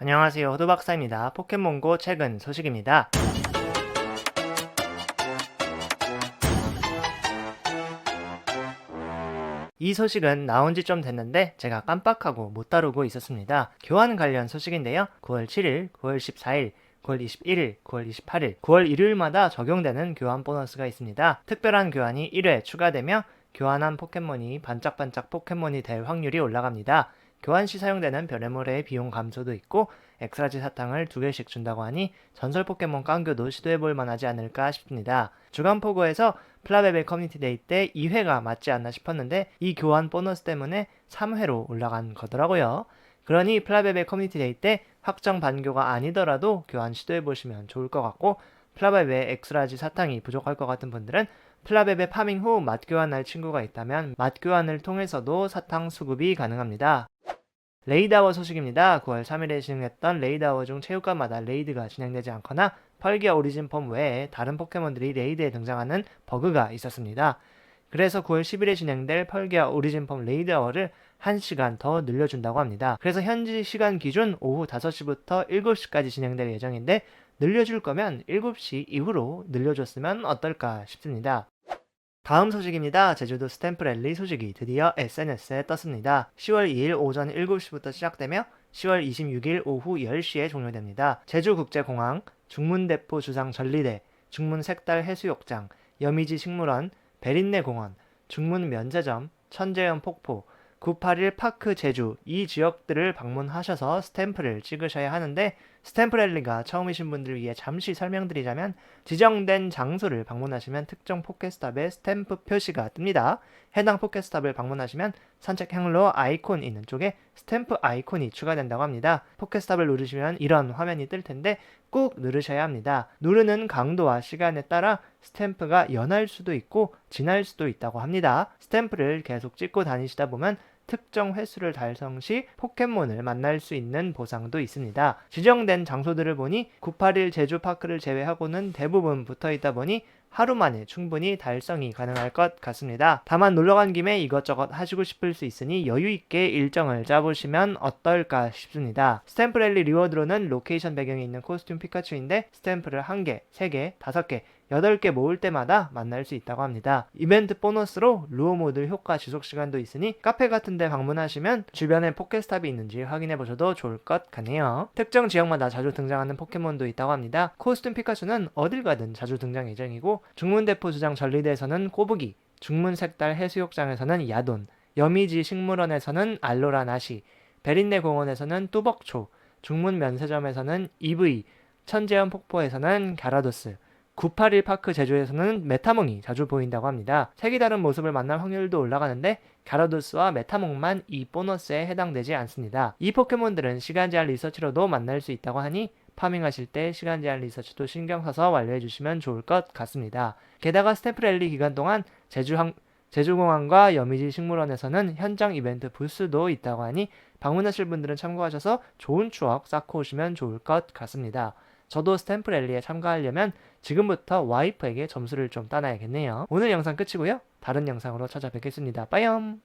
안녕하세요. 호두박사입니다. 포켓몬고 최근 소식입니다. 이 소식은 나온 지 좀 됐는데 제가 깜빡하고 못 다루고 있었습니다. 교환 관련 소식인데요. 9월 7일, 9월 14일, 9월 21일, 9월 28일, 9월 일요일마다 적용되는 교환 보너스가 있습니다. 특별한 교환이 1회 추가되며 교환한 포켓몬이 반짝반짝 포켓몬이 될 확률이 올라갑니다. 교환 시 사용되는 별의물의 비용 감소도 있고 엑스라지 사탕을 두 개씩 준다고 하니 전설 포켓몬 깡교도 시도해볼 만하지 않을까 싶습니다. 주간 포고에서 플라베벨 커뮤니티 데이 때 2회가 맞지 않나 싶었는데 이 교환 보너스 때문에 3회로 올라간 거더라고요. 그러니 플라베벨 커뮤니티 데이 때 확정 반교가 아니더라도 교환 시도해보시면 좋을 것 같고 플라베벨 엑스라지 사탕이 부족할 것 같은 분들은 플라베베 파밍 후 맛교환할 친구가 있다면 맛교환을 통해서도 사탕 수급이 가능합니다. 레이드아워 소식입니다. 9월 3일에 진행했던 레이드아워 중 체육관마다 레이드가 진행되지 않거나 펄기아 오리진 펌 외에 다른 포켓몬들이 레이드에 등장하는 버그가 있었습니다. 그래서 9월 10일에 진행될 펄기아 오리진 펌 레이드아워를 1시간 더 늘려준다고 합니다. 그래서 현지 시간 기준 오후 5시부터 7시까지 진행될 예정인데 늘려줄 거면 7시 이후로 늘려줬으면 어떨까 싶습니다. 다음 소식입니다. 제주도 스탬프 랠리 소식이 드디어 SNS에 떴습니다. 10월 2일 오전 7시부터 시작되며 10월 26일 오후 10시에 종료됩니다. 제주국제공항, 중문대포 주상 전리대, 중문색달 해수욕장, 여미지 식물원, 베린내 공원, 중문 면제점, 천재연 폭포, 981 파크 제주 이 지역들을 방문하셔서 스탬프를 찍으셔야 하는데 스탬프 랠리가 처음이신 분들을 위해 잠시 설명드리자면 지정된 장소를 방문하시면 특정 포켓스탑에 스탬프 표시가 뜹니다. 해당 포켓스탑을 방문하시면 산책 행로 아이콘 있는 쪽에 스탬프 아이콘이 추가된다고 합니다. 포켓스탑을 누르시면 이런 화면이 뜰 텐데 꾹 누르셔야 합니다. 누르는 강도와 시간에 따라 스탬프가 연할 수도 있고 진할 수도 있다고 합니다. 스탬프를 계속 찍고 다니시다 보면 특정 횟수를 달성 시 포켓몬을 만날 수 있는 보상도 있습니다. 지정된 장소들을 보니 981 제주파크를 제외하고는 대부분 붙어 있다 보니 하루 만에 충분히 달성이 가능할 것 같습니다. 다만 놀러 간 김에 이것저것 하시고 싶을 수 있으니 여유 있게 일정을 짜보시면 어떨까 싶습니다. 스탬프 랠리 리워드로는 로케이션 배경에 있는 코스튬 피카츄인데 스탬프를 1개, 3개, 5개, 8개 모을 때마다 만날 수 있다고 합니다. 이벤트 보너스로 루어 모드 효과 지속 시간도 있으니 카페 같은 데 방문하시면 주변에 포켓스탑이 있는지 확인해 보셔도 좋을 것 같네요. 특정 지역마다 자주 등장하는 포켓몬도 있다고 합니다. 코스튬 피카츄는 어딜 가든 자주 등장 예정이고 중문대포 주장 전리대에서는 꼬부기, 중문색달 해수욕장에서는 야돈, 여미지 식물원에서는 알로라 나시, 베린내 공원에서는 뚜벅초, 중문 면세점에서는 EV, 천재현 폭포에서는 갸라도스, 981 파크 제주에서는 메타몽이 자주 보인다고 합니다. 색이 다른 모습을 만날 확률도 올라가는데 갸라도스와 메타몽만 이 보너스에 해당되지 않습니다. 이 포켓몬들은 시간 제한 리서치로도 만날 수 있다고 하니 파밍하실 때 시간 제한 리서치도 신경 써서 완료해 주시면 좋을 것 같습니다. 게다가 스탬프 랠리 기간 동안 제주 항 제주공항과 여미지 식물원에서는 현장 이벤트 부스도 있다고 하니 방문하실 분들은 참고하셔서 좋은 추억 쌓고 오시면 좋을 것 같습니다. 저도 스탬프 랠리에 참가하려면 지금부터 와이프에게 점수를 좀 따놔야겠네요. 오늘 영상 끝이고요. 다른 영상으로 찾아뵙겠습니다. 빠이엄!